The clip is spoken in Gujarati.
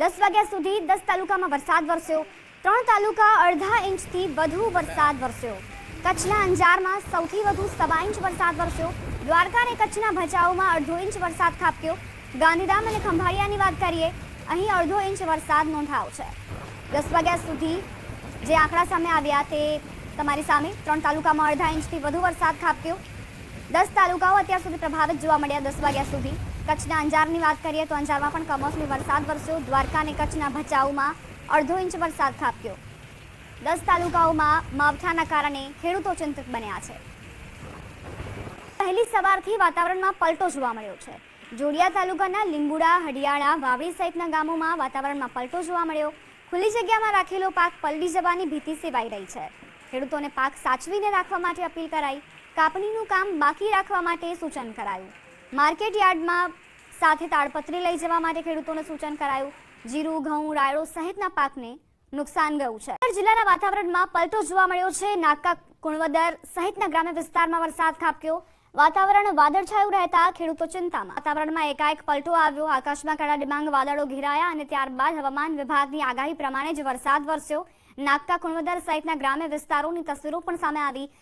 દસ વાગ્યા સુધી દસ તાલુકામાં વરસાદ વરસ્યો. ત્રણ તાલુકા અડધા ઇંચથી વધુ વરસાદ વરસ્યો. કચ્છના અંજારમાં સૌથી વધુ સવા ઇંચ વરસાદ વરસ્યો. દ્વારકા અને કચ્છના ભચાઉમાં અડધો ઇંચ વરસાદ ખાબક્યો ગાંધીધામ અને ખંભાળિયાની વાત કરીએ, અહીં અડધો ઇંચ વરસાદ નોંધાયો છે. દસ વાગ્યા સુધી જે આંકડા સામે આવ્યા તે તમારી સામે. ત્રણ તાલુકામાં અડધા ઇંચથી વધુ વરસાદ ખાબક્યો દસ તાલુકાઓ અત્યાર સુધી પ્રભાવિત જોવા મળ્યા દસ વાગ્યા સુધી. કચ્છના અંજારની વાત કરીએ તો અંજારમાં પણ કમોસમી વરસાદ વરસ્યો. દ્વારકા અને કચ્છના ભચાઉમાં અડધો ઇંચ વરસાદ ખાબક્યો. દસ તાલુકાઓમાં માવઠાના કારણે ખેડૂતો ચિંતિત બન્યા છે. પહેલી સવારથી વાતાવરણમાં પલટો જોવા મળ્યો છે. જોડિયા તાલુકાના લીંબુડા હડિયાળા વાવડી સહિતના ગામોમાં વાતાવરણમાં પલટો જોવા મળ્યો. ખુલ્લી જગ્યામાં રાખેલો પાક પલળી જવાની ભીતિ સેવાઈ રહી છે. ખેડૂતોને પાક સાચવીને રાખવા માટે અપીલ કરાઈ. કાપણીનું કામ બાકી રાખવા માટે સૂચન કરાયું. માર્કેટ યાર્ડમાં સાથે તાડપત્રી લઈ જવા માટે ખેડૂતોને સૂચન કરાયું. જીરું, ઘઉં, રાયડો સહિતના પાકને નુકસાન ગયું છે. જિલ્લાના વાતાવરણમાં પલટો જોવા મળ્યો છે. નાકા, કુણવદર સહિતના ગ્રામ્ય વિસ્તારમાં વરસાદ ખાબક્યો. વાતાવરણ વાદળછાયું રહેતા ખેડૂતો ચિંતામાં. વાતાવરણમાં એકાએક પલટો આવ્યો. આકાશમાં કાળા ડિબાંગ વાદળો ઘેરાયા અને ત્યારબાદ હવામાન વિભાગની આગાહી પ્રમાણે જ વરસાદ વરસ્યો. નાગકા કુણવદર સહિતના ગ્રામ્ય વિસ્તારોની તસવીરો પણ સામે આવી.